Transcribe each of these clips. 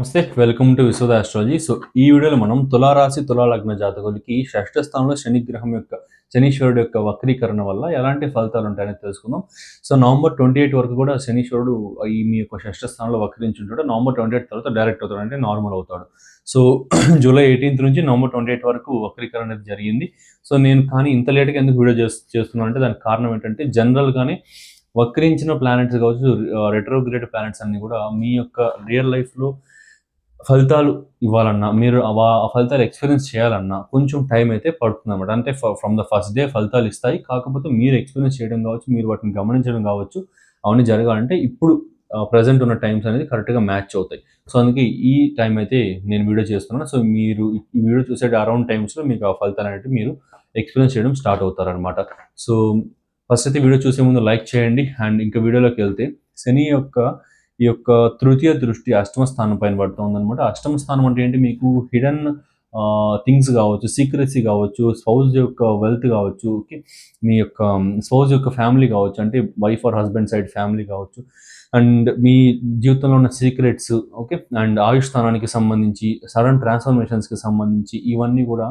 నమస్తే welcome to Vishwada astrology so ఈ వీడియోలో మనం తులారాశి తులాలగ్న జాతకులకి షష్ఠ స్థానంలో శనిగ్రహం యొక్క శనీశ్వరుడు యొక్క వక్రీకరణ వల్ల ఎలాంటి ఫలితాలు ఉంటాయని తెలుసుకుందాం. సో నవంబర్ ట్వంటీ ఎయిట్ వరకు కూడా శనీశ్వరుడు ఈ మీ యొక్క షష్ఠ స్థానంలో వక్రించుంటాడు నవంబర్ ట్వంటీ ఎయిట్ తర్వాత డైరెక్ట్ అవుతాడు అంటే నార్మల్ అవుతాడు. సో జూలై ఎయిటీన్త్ నుంచి నవంబర్ ట్వంటీ ఎయిట్ వరకు వక్రీకరణ అనేది జరిగింది. సో నేను కానీ ఇంత లేట్గా ఎందుకు వీడియో చేస్తున్నాను అంటే దానికి కారణం ఏంటంటే జనరల్గానే వక్రించిన ప్లానెట్స్ కావచ్చు రెట్రోగ్రేడ్ ప్లానెట్స్ అన్ని కూడా మీ యొక్క రియల్ లైఫ్లో ఫలితాలు ఇవ్వాలన్నా మీరు ఆ ఫలితాలు ఎక్స్పీరియన్స్ చేయాలన్నా కొంచెం టైం అయితే పడుతుంది అనమాట అంటే ఫ్రమ్ ద ఫస్ట్ డే ఫలితాలు ఇస్తాయి. కాకపోతే మీరు ఎక్స్పీరియన్స్ చేయడం కావచ్చు మీరు వాటిని గమనించడం కావచ్చు అవన్నీ జరగాలంటే ఇప్పుడు ప్రజెంట్ ఉన్న టైమ్స్ అనేది కరెక్ట్గా మ్యాచ్ అవుతాయి. సో అందుకే ఈ టైం అయితే నేను వీడియో చేస్తున్నాను. సో మీరు ఈ వీడియో చూసే అరౌండ్ టైమ్స్లో మీకు ఆ ఫలితాలు అనేవి మీరు ఎక్స్పీరియన్స్ చేయడం స్టార్ట్ అవుతారనమాట సో ఫస్ట్ అయితే వీడియో చూసే ముందు లైక్ చేయండి. అండ్ ఇంకా వీడియోలోకి వెళ్తే శని యొక్క ఈ యొక్క తృతీయ దృష్టి అష్టమ స్థానం పైన పడుతుంది అనమాట అష్టమ స్థానం అంటే ఏంటి? మీకు హిడెన్ థింగ్స్ కావచ్చు సీక్రెసీ కావచ్చు స్పౌజ్ యొక్క వెల్త్ కావచ్చు ఓకే మీ యొక్క um, స్పౌజ్ యొక్క ఫ్యామిలీ కావచ్చు అంటే wife or husband side family కావచ్చు. అండ్ మీ జీవితంలో ఉన్న సీక్రెట్స్ ఓకే అండ్ ఆయుష్ స్థానానికి సంబంధించి సడన్ ట్రాన్స్ఫర్మేషన్స్కి సంబంధించి ఇవన్నీ కూడా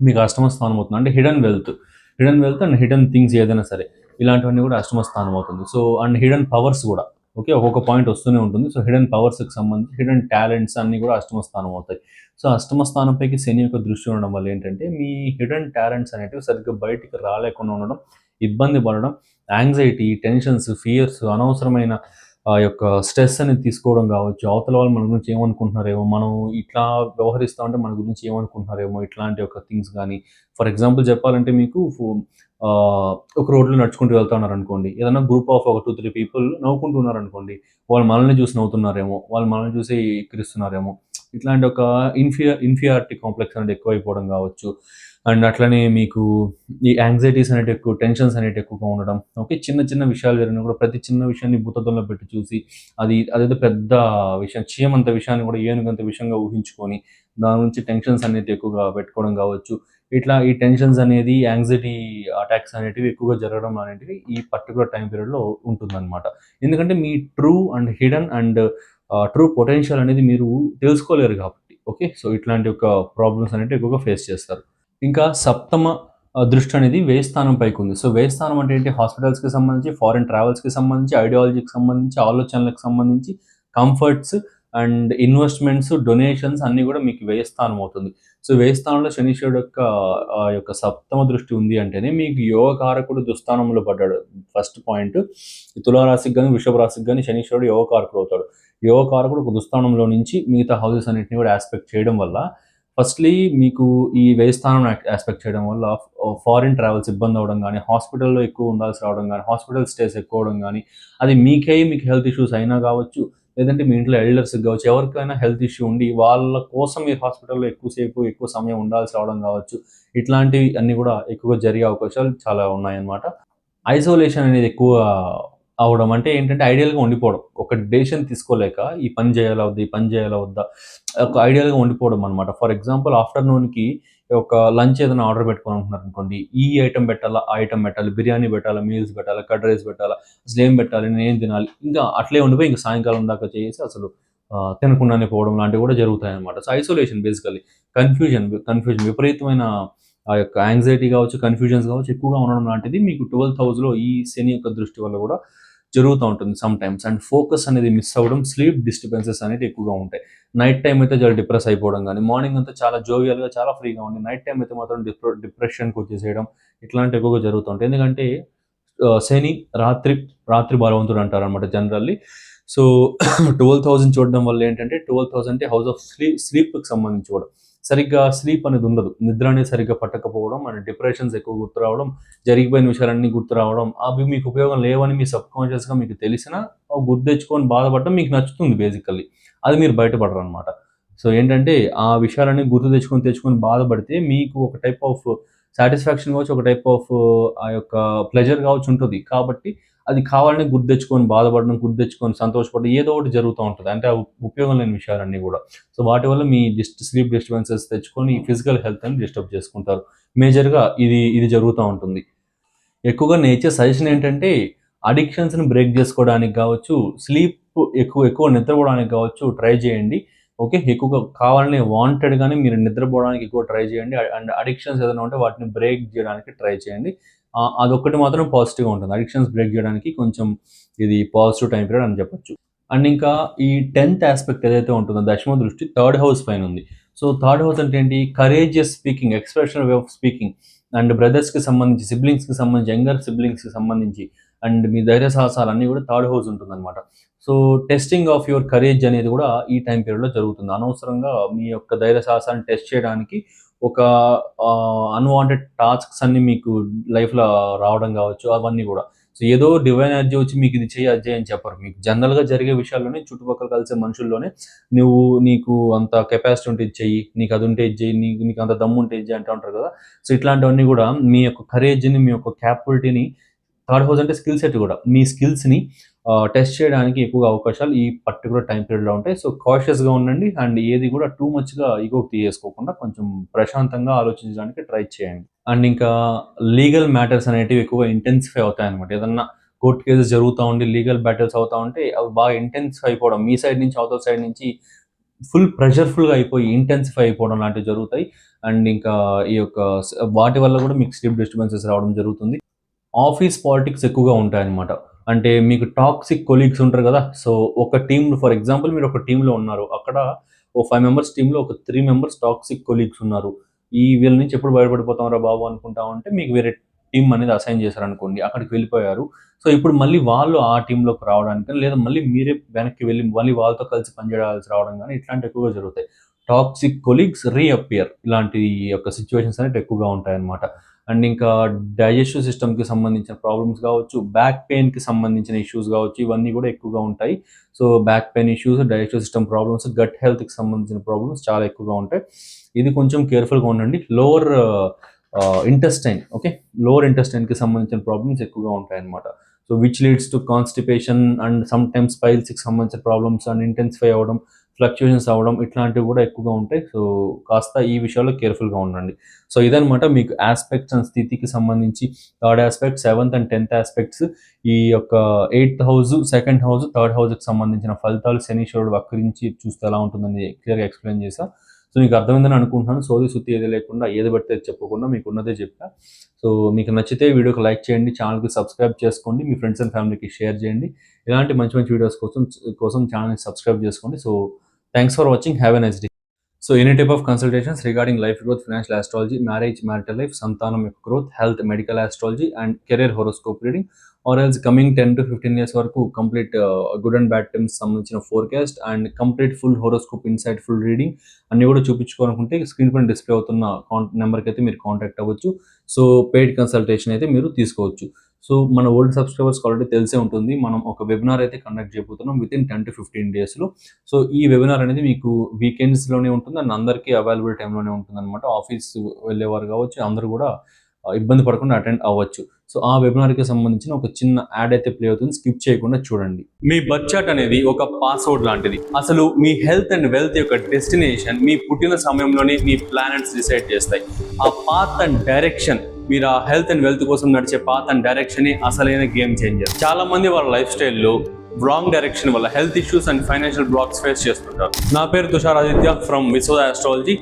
మీకు అష్టమ స్థానం అవుతుంది. అంటే hidden wealth hidden wealth and hidden things ఏదైనా సరే. ఇలాంటివన్నీ కూడా అష్టమ స్థానం అవుతుంది. సో అండ్ హిడెన్ పవర్స్ కూడా. ఓకే ఒక్కొక్క పాయింట్ వస్తూనే ఉంటుంది. సో హిడెన్ పవర్స్కి సంబంధించి హిడెన్ టాలెంట్స్ అన్నీ కూడా అష్టమ స్థానం అవుతాయి. సో అష్టమ స్థానంపైకి శని యొక్క దృష్టి ఉండడం వల్ల ఏంటంటే మీ హిడెన్ టాలెంట్స్ అనేటివి సరిగ్గా బయటికి రాలేకుండా ఉండడం ఇబ్బంది పడడం యాంగ్జైటీ టెన్షన్స్ ఫియర్స్ అనవసరమైన ఆ యొక్క స్ట్రెస్ అనేది తీసుకోవడం కావచ్చు. అవతల వాళ్ళు మన గురించి ఏమనుకుంటున్నారేమో మనం ఇట్లా వ్యవహరిస్తామంటే మన గురించి ఏమనుకుంటున్నారేమో ఇట్లాంటి ఒక థింగ్స్ కానీ ఫర్ ఎగ్జాంపుల్ చెప్పాలంటే మీకు ఒక రోడ్లో నడుచుకుంటూ వెళ్తా ఉన్నారు అనుకోండి ఏదైనా గ్రూప్ ఆఫ్ ఒక టూ త్రీ పీపుల్ నవ్వుకుంటూ ఉన్నారు అనుకోండి వాళ్ళు మనల్ని చూసి నవ్వుతున్నారేమో వాళ్ళు మనల్ని చూసి ఎక్కిరిస్తున్నారేమో. ఇట్లాంటి ఒక ఇన్ఫియా ఇన్ఫియారిటీ కాంప్లెక్స్ అనేది ఎక్కువైపోవడం కావచ్చు. అండ్ అట్లనే మీకు ఈ యాంగ్జైటీస్ అనేవి ఎక్కువ టెన్షన్స్ అనేవి ఎక్కువగా ఉండడం ఓకే చిన్న చిన్న విషయాలు జరిగినా కూడా ప్రతి చిన్న విషయాన్ని భూతత్వంలో పెట్టి చూసి అది అదేదో పెద్ద విషయం చీమంత విషయాన్ని కూడా ఏనుగంత విషయంగా ఊహించుకొని దాని నుంచి టెన్షన్స్ అనేది ఎక్కువగా పెట్టుకోవడం కావచ్చు. ఇట్లా ఈ టెన్షన్స్ అనేది యాంగ్జైటీ అటాక్స్ అనేటివి ఎక్కువగా జరగడం అనేటివి ఈ పర్టికులర్ టైం పీరియడ్లో ఉంటుందన్నమాట. ఎందుకంటే మీ true and hidden and true potential అనేది మీరు తెలుసుకోలేరు కాబట్టి ఓకే? సో ఇట్లాంటి ఒక ప్రాబ్లమ్స్ అనేవి ఎక్కువగా ఫేస్ చేస్తారు. ఇంకా సప్తమ దృష్టి అనేది వేస్థానం పైకి ఉంది. సో వేస్థానం అంటే ఏంటి? హాస్పిటల్స్కి సంబంధించి ఫారిన్ ట్రావెల్స్కి సంబంధించి ఐడియాలజీకి సంబంధించి ఆలోచనలకు సంబంధించి కంఫర్ట్స్ అండ్ ఇన్వెస్ట్మెంట్స్ డొనేషన్స్ అన్నీ కూడా మీకు వేస్థానం అవుతుంది. సో వేస్థానంలో శనిశ్వరుడు యొక్క యొక్క సప్తమ దృష్టి ఉంది అంటేనే మీకు యోగకారకుడు దుస్థానంలో పడ్డాడు. First point. తులారాశికి కానీ వృషభ రాశికి కానీ శనీశ్వరుడు యోగకారకుడు అవుతాడు. యోగకారకుడు ఒక దుస్థానంలో నుంచి మిగతా హౌసెస్ అన్నింటినీ కూడా ఆస్పెక్ట్ చేయడం వల్ల ఫస్ట్లీ మీకు ఈ వ్యయస్థానం ఆస్పెక్ట్ చేయడం వల్ల ఫారిన్ ట్రావెల్స్ ఇబ్బంది అవ్వడం కానీ హాస్పిటల్లో ఎక్కువ ఉండాల్సి రావడం కానీ హాస్పిటల్ స్టేస్ ఎక్కువ అవడం కానీ అది మీకే మీకు హెల్త్ ఇష్యూస్ అయినా కావచ్చు లేదంటే మీ ఇంట్లో ఎల్డర్స్కి కావచ్చు ఎవరికైనా హెల్త్ ఇష్యూ ఉండి వాళ్ళ కోసం మీరు హాస్పిటల్లో ఎక్కువసేపు ఎక్కువ సమయం ఉండాల్సి రావడం కావచ్చు ఇట్లాంటివి అన్నీ కూడా ఎక్కువగా జరిగే అవకాశాలు చాలా ఉన్నాయన్నమాట. ఐసోలేషన్ అనేది ఎక్కువ అవడం అంటే ఏంటంటే ఐడియల్గా ఉండిపోవడం. ఒక డెసిషన్ తీసుకోలేక ఈ పని చేయాలా వద్దా ఈ పని చేయాలా వద్దా ఒక ఐడియల్గా ఉండిపోవడం అనమాట ఫర్ ఎగ్జాంపుల్ ఆఫ్టర్నూన్కి ఒక లంచ్ ఏదైనా ఆర్డర్ పెట్టుకోవాలనుకున్నారు అనుకోండి ఈ ఐటమ్ పెట్టాలా ఆ ఐటమ్ పెట్టాలి బిర్యానీ పెట్టాలా మీల్స్ పెట్టాలా కర్డ్ రైస్ పెట్టాలా అసలు ఏం పెట్టాలి నేను ఏం తినాలి ఇంకా అట్లే ఉండిపోయి ఇంకా సాయంకాలం దాకా చేసి అసలు తినకుండానే పోవడం లాంటివి కూడా జరుగుతాయి అనమాట so isolation basically confusion confusion విపరీతమైన ఆ యొక్క యాంగ్జైటీ కావచ్చు కన్ఫ్యూజన్స్ కావచ్చు ఎక్కువగా ఉండడం లాంటిది మీకు ట్వెల్త్ హౌస్లో ఈ శని యొక్క దృష్టి వల్ల కూడా జరుగుతూ ఉంటుంది సమ్ టైమ్స్ అండ్ ఫోకస్ అనేది మిస్ అవ్వడం స్లీప్ డిస్టర్బెన్సెస్ అనేది ఎక్కువగా ఉంటాయి. నైట్ టైం అయితే చాలా డిప్రెస్ అయిపోవడం కానీ మార్నింగ్ అంతా చాలా జోవియల్గా చాలా ఫ్రీగా ఉంది నైట్ టైం అయితే మాత్రం డిప్రె డిప్రెషన్కి వచ్చేసేయడం ఇట్లాంటి ఎక్కువగా జరుగుతూ ఉంటాయి. ఎందుకంటే శని రాత్రి రాత్రి బలవంతుడు అంటారు అనమాట జనరల్లీ సో ట్వెల్వ్ థౌసండ్ చూడడం వల్ల ఏంటంటే ట్వెల్వ్ థౌసండ్ అంటే హౌస్ ఆఫ్ స్లీప్ స్లీప్కి సంబంధించి కూడా. సరిగ్గా స్లీప్ అనేది ఉండదు. నిద్ర అనేది సరిగ్గా పట్టకపోవడం అండ్ డిప్రెషన్స్ ఎక్కువ గుర్తు రావడం జరిగిపోయిన విషయాలన్నీ గుర్తు రావడం అవి మీకు ఉపయోగం లేవని మీ సబ్ కాన్షియస్గా మీకు తెలిసినా గుర్తు తెచ్చుకొని బాధపడడం మీకు నచ్చుతుంది బేసికల్లీ అది మీరు బయటపడరు అనమాట సో ఏంటంటే ఆ విషయాలన్నీ గుర్తు తెచ్చుకొని తెచ్చుకొని బాధపడితే మీకు ఒక టైప్ ఆఫ్ సాటిస్ఫాక్షన్ కావచ్చు ఒక టైప్ ఆఫ్ ఆ యొక్క ప్లెజర్ కావచ్చు ఉంటుంది. కాబట్టి అది కావాలని గుర్తు తెచ్చుకొని బాధపడడం గుర్తు తెచ్చుకొని సంతోషపడడం ఏదో ఒకటి జరుగుతూ ఉంటుంది. అంటే ఉపయోగం లేని విషయాలన్నీ కూడా. సో వాటి వల్ల మీ డిస్ట్ స్లీప్ డిస్టర్బెన్సెస్ తెచ్చుకొని ఫిజికల్ హెల్త్ అని డిస్టర్బ్ చేసుకుంటారు. మేజర్గా ఇది ఇది జరుగుతూ ఉంటుంది. ఎక్కువగా నేచర్ సజెషన్ ఏంటంటే అడిక్షన్స్ని బ్రేక్ చేసుకోవడానికి కావచ్చు స్లీప్ ఎక్కువ ఎక్కువ నిద్రపోవడానికి కావచ్చు ట్రై చేయండి. ఓకే? ఎక్కువగా కావాలని వాంటెడ్ కానీ మీరు నిద్రపోవడానికి ఎక్కువ ట్రై చేయండి. అండ్ అడిక్షన్స్ ఏదైనా ఉంటే వాటిని బ్రేక్ చేయడానికి ట్రై చేయండి. అదొక్కటి మాత్రం పాజిటివ్గా ఉంటుంది. అడిక్షన్స్ బ్రేక్ చేయడానికి కొంచెం ఇది పాజిటివ్ టైం పీరియడ్ అని చెప్పొచ్చు. అండ్ ఇంకా ఈ టెన్త్ ఆస్పెక్ట్ ఏదైతే ఉంటుందో దశమ దృష్టి థర్డ్ హౌస్ పైన ఉంది. సో థర్డ్ హౌస్ అంటే ఏంటి? Courageous speaking expression way of speaking and బ్రదర్స్కి సంబంధించి సిబ్లింగ్స్కి సంబంధించి యంగర్ సిబ్లింగ్స్కి సంబంధించి అండ్ మీ ధైర్య సాహసాలు అన్నీ కూడా థర్డ్ హౌస్ ఉంటుందన్నమాట. So testing of your courage అనేది కూడా ఈ టైం పీరియడ్లో జరుగుతుంది. అనవసరంగా మీ యొక్క ధైర్య సాహసాన్ని టెస్ట్ చేయడానికి ఒక అన్వాంటెడ్ టాస్క్స్ అన్ని మీకు లైఫ్లో రావడం కావచ్చు అవన్నీ కూడా. సో ఏదో డివైన్ ఎనర్జీ వచ్చి మీకు ఇది చేయి అది చేయి అని చెప్పరు. మీకు జనరల్గా జరిగే విషయాల్లోనే చుట్టుపక్కల కలిసే మనుషుల్లోనే నువ్వు నీకు అంత కెపాసిటీ ఉంటే ఇది చెయ్యి నీకు అది ఉంటే ఇది చెయ్యి నీకు నీకు అంత దమ్ము ఉంటే ఇది చెయ్యి అంటూ ఉంటారు కదా. సో ఇట్లాంటివన్నీ కూడా మీ యొక్క కరేజ్ని మీ యొక్క క్యాపబిలిటీని థర్డ్ హౌస్ అంటే స్కిల్ సెట్ కూడా. మీ స్కిల్స్ని టెస్ట్ చేయడానికి ఎక్కువగా అవకాశాలు ఈ పర్టికులర్ టైం పీరియడ్లో ఉంటాయి. సో కాషియస్గా ఉండండి. అండ్ ఏది కూడా టూ మచ్గా ఈగోకి తీయేసుకోకుండా కొంచెం ప్రశాంతంగా ఆలోచించడానికి ట్రై చేయండి. అండ్ ఇంకా లీగల్ మ్యాటర్స్ అనేటివి ఎక్కువగా ఇంటెన్సిఫై అవుతాయి అనమాట ఏదన్నా కోర్ట్ కేసెస్ జరుగుతూ ఉండి లీగల్ బ్యాటిల్స్ అవుతూ ఉంటే అవి బాగా ఇంటెన్సిఫై అయిపోవడం మీ సైడ్ నుంచి అవతల సైడ్ నుంచి ఫుల్ ప్రెషర్ఫుల్గా అయిపోయి ఇంటెన్సిఫై అయిపోవడం లాంటివి జరుగుతాయి. అండ్ ఇంకా ఈ యొక్క వాటి వల్ల కూడా మీకు స్లీప్ డిస్టర్బెన్సెస్ రావడం జరుగుతుంది. ఆఫీస్ పాలిటిక్స్ ఎక్కువగా ఉంటాయన్నమాట. అంటే మీకు టాక్సిక్ కొలీగ్స్ ఉంటారు కదా సో ఒక టీమ్ ఫర్ ఎగ్జాంపుల్ మీరు ఒక టీంలో ఉన్నారు అక్కడ ఓ ఫైవ్ మెంబర్స్ టీంలో ఒక త్రీ మెంబర్స్ టాక్సిక్ కొలీగ్స్ ఉన్నారు. ఈ వీళ్ళ నుంచి ఎప్పుడు బయటపడిపోతాం రా బాబు అనుకుంటా ఉంటే మీకు వేరే టీం అనేది అసైన్ చేశారనుకోండి అక్కడికి వెళ్ళిపోయారు. సో ఇప్పుడు మళ్ళీ వాళ్ళు ఆ టీంలోకి రావడానికి లేదా మళ్ళీ మీరే వెనక్కి వెళ్ళి మళ్ళీ వాళ్ళతో కలిసి పనిచేయాల్సి రావడం కానీ ఇట్లాంటి ఎక్కువగా జరుగుతాయి. టాక్సిక్ కొలీగ్స్ రీఅపియర్ ఇలాంటి యొక్క సిచ్యువేషన్స్ అనేవి ఎక్కువగా ఉంటాయి అన్నమాట అండ్ ఇంకా డైజెస్టివ్ సిస్టమ్కి సంబంధించిన ప్రాబ్లమ్స్ కావచ్చు బ్యాక్ పెయిన్కి సంబంధించిన ఇష్యూస్ కావచ్చు ఇవన్నీ కూడా ఎక్కువగా ఉంటాయి. So back pain issues digestive system problems gut హెల్త్కి సంబంధించిన ప్రాబ్లమ్స్ చాలా ఎక్కువగా ఉంటాయి. ఇది కొంచెం కేర్ఫుల్గా ఉండండి. Lower intestine okay? లోవర్ ఇంటెస్టైన్కి సంబంధించిన ప్రాబ్లమ్స్ ఎక్కువగా ఉంటాయి అన్నమాట so which leads to constipation and some times పైల్స్కి సంబంధించిన ప్రాబ్లమ్స్ అండ్ ఇంటెన్సిఫై అవ్వడం ఫ్లక్చుయేషన్స్ అవ్వడం ఇట్లాంటివి కూడా ఎక్కువగా ఉంటాయి. సో కాస్త ఈ విషయాల్లో కేర్ఫుల్గా ఉండండి. సో ఇదనమాట మీకు ఆస్పెక్ట్స్ అండ్ స్థితికి సంబంధించి third aspect seventh and tenth aspects. ఈ యొక్క eighth house second house third హౌస్కి సంబంధించిన ఫలితాలు శనీశ్వరుడు వక్రించి చూస్తే ఎలా ఉంటుందని క్లియర్గా ఎక్స్ప్లెయిన్ చేశా. సో మీకు అర్థమైందని అనుకుంటున్నాను. సోది సుత్తి ఏది లేకుండా ఏది పడితే చెప్పకుండా మీకు ఉన్నదే చెప్పా. సో మీకు నచ్చితే వీడియోకి లైక్ చేయండి ఛానల్కి సబ్స్క్రైబ్ చేసుకోండి మీ ఫ్రెండ్స్ అండ్ ఫ్యామిలీకి షేర్ చేయండి. ఇలాంటి మంచి మంచి వీడియోస్ కోసం కోసం ఛానల్ని సబ్స్క్రైబ్ చేసుకోండి. So thanks for watching have a nice day so any type of consultations regarding life growth financial astrology marriage marital life సంతానం యొక్క growth health medical astrology and career horoscope reading or else coming ten to fifteen years వరకు complete good and bad times సంబంధించిన forecast and complete full horoscope insight full reading అన్ని కూడా చూపించుకోవాలనుకుంటే screen పైన display అవుతున్న నెంబర్కి అయితే మీరు కాంటాక్ట్ అవ్వచ్చు. సో పెయిడ్ కన్సల్టేషన్ అయితే మీరు తీసుకోవచ్చు. సో మన ఓల్డ్ సబ్స్క్రైబర్స్ ఆల్రెడీ తెలిసే ఉంటుంది. మనం ఒక వెబినార్ అయితే కండక్ట్ చేయబోతున్నాం within ten to fifteen డేస్లో సో ఈ వెబినార్ అనేది మీకు వీకెండ్స్లోనే ఉంటుంది. అండ్ అందరికీ అవైలబుల్ టైంలోనే ఉంటుంది అనమాట ఆఫీస్ వెళ్ళేవారు కావచ్చు అందరూ కూడా ఇబ్బంది పడకుండా అటెండ్ అవ్వచ్చు. సో ఆ వెబినార్కి సంబంధించిన ఒక చిన్న యాడ్ అయితే ప్లే అవుతుంది. స్కిప్ చేయకుండా చూడండి. మీ బడ్జెట్ అనేది ఒక పాస్వర్డ్ లాంటిది. అసలు మీ హెల్త్ అండ్ వెల్త్ యొక్క డెస్టినేషన్ మీ పుట్టిన సమయంలోనే మీ ప్లానెట్స్ డిసైడ్ చేస్తాయి. ఆ పాత్ అండ్ డైరెక్షన్ మీరు ఆ హెల్త్ అండ్ వెల్త్ కోసం నడిచే పాత్ అండ్ డైరెక్షన్ అసలైన గేమ్ చేంజర్ చాలా మంది వాళ్ళ లైఫ్ స్టైల్లో రాంగ్ డైరెక్షన్ వల్ల health issues and financial blocks face చేస్తుంటారు. నా పేరు Tushar Aditya from Vishwa astrology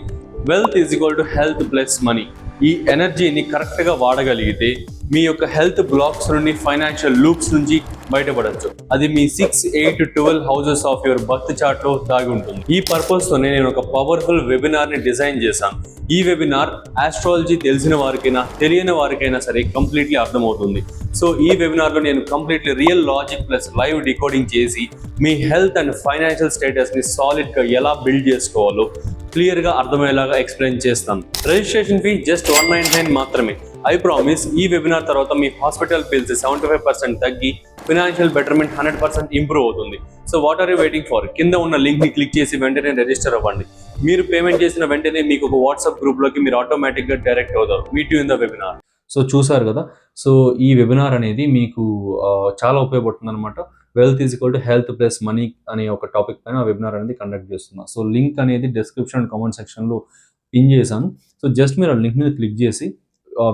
wealth is equal to health plus money ఈ ఎనర్జీని కరెక్ట్గా వాడగలిగితే మీ యొక్క హెల్త్ బ్లాక్స్ నుండి ఫైనాన్షియల్ లూప్స్ నుంచి బయటపడచ్చు. అది మీ six eight twelve houses of your birth చార్ట్లో దాగి ఉంటుంది. ఈ పర్పస్ తోనే నేను ఒక పవర్ఫుల్ వెబినార్ని డిజైన్ చేశాను. ఈ వెబినార్ ఆస్ట్రాలజీ తెలిసిన వారికైనా తెలియని వారికైనా సరే కంప్లీట్లీ అర్థమవుతుంది. సో ఈ వెబినార్లో నేను completely real logic plus live decoding చేసి మీ హెల్త్ అండ్ ఫైనాన్షియల్ స్టేటస్ని సాలిడ్గా ఎలా బిల్డ్ చేసుకోవాలో క్లియర్గా అర్థమయ్యేలాగా ఎక్స్ప్లెయిన్ చేస్తాను. Registration fee just one nine nine మాత్రమే. ఐ ప్రామిస్ ఈ వెబినార్ తర్వాత మీ hospital bills seventy five percent తగ్గి financial betterment hundred percent improve అవుతుంది. So what are you waiting for కింద ఉన్న లింక్ని క్లిక్ చేసి వెంటనే రిజిస్టర్ అవ్వండి. మీరు పేమెంట్ చేసిన వెంటనే మీకు ఒక వాట్సాప్ గ్రూప్లోకి మీరు ఆటోమేటిక్గా డైరెక్ట్ అవుతారు. Meet you in the webinar so చూసారు కదా? సో ఈ వెబినార్ అనేది మీకు చాలా ఉపయోగపడుతుంది అనమాట wealth is equal to health plus money అనే ఒక టాపిక్ పైన వెబినార్ అనేది కండక్ట్ చేస్తున్నా. సో లింక్ అనేది డిస్క్రిప్షన్ అండ్ కామెంట్ సెక్షన్లో పిన్ చేశాను. సో జస్ట్ మీరు ఆ లింక్ మీద క్లిక్ చేసి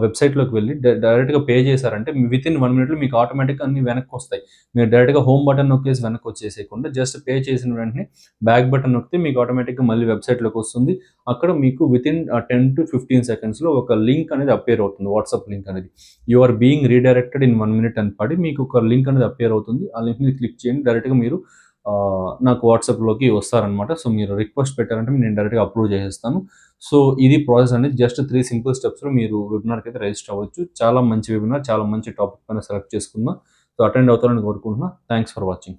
వెబ్సైట్లోకి వెళ్ళి డైరెక్ట్గా పే చేశారంటే విత్ ఇన్ వన్ మినిట్లో మీకు ఆటోమేటిక్గా అన్ని వెనక్కి వస్తాయి మీరు డైరెక్ట్గా హోమ్ బటన్ నొక్కేసి వెనక్కి వచ్చేసేయకుండా జస్ట్ పే చేసిన వెంటనే బ్యాక్ బటన్ నొక్కితే మీకు ఆటోమేటిక్గా మళ్ళీ వెబ్సైట్లోకి వస్తుంది. అక్కడ మీకు within ten to fifteen సెకండ్స్లో ఒక లింక్ అనేది అపేర్ అవుతుంది. వాట్సాప్ లింక్ అనేది. You are being redirected in one minute అని పడి మీకు ఒక లింక్ అనేది అపేర్ అవుతుంది. ఆ లింక్ని క్లిక్ చేయండి. డైరెక్ట్గా మీరు నాకు వాట్సాప్లోకి వస్తారనమాట సో మీరు రిక్వెస్ట్ పెట్టారంటే నేను డైరెక్ట్గా అప్రూవ్ చేసేస్తాను. సో ఇది ప్రాసెస్ అనేది జస్ట్ త్రీ సింపుల్ స్టెప్స్లో మీరు వెబినార్కి అయితే రిజిస్టర్ అవ్వచ్చు. చాలా మంచి వెబినార్ చాలా మంచి టాపిక్ పైన సెలెక్ట్ చేసుకుందాం. సో అటెండ్ అవుతారని కోరుకుంటున్నా. Thanks for watching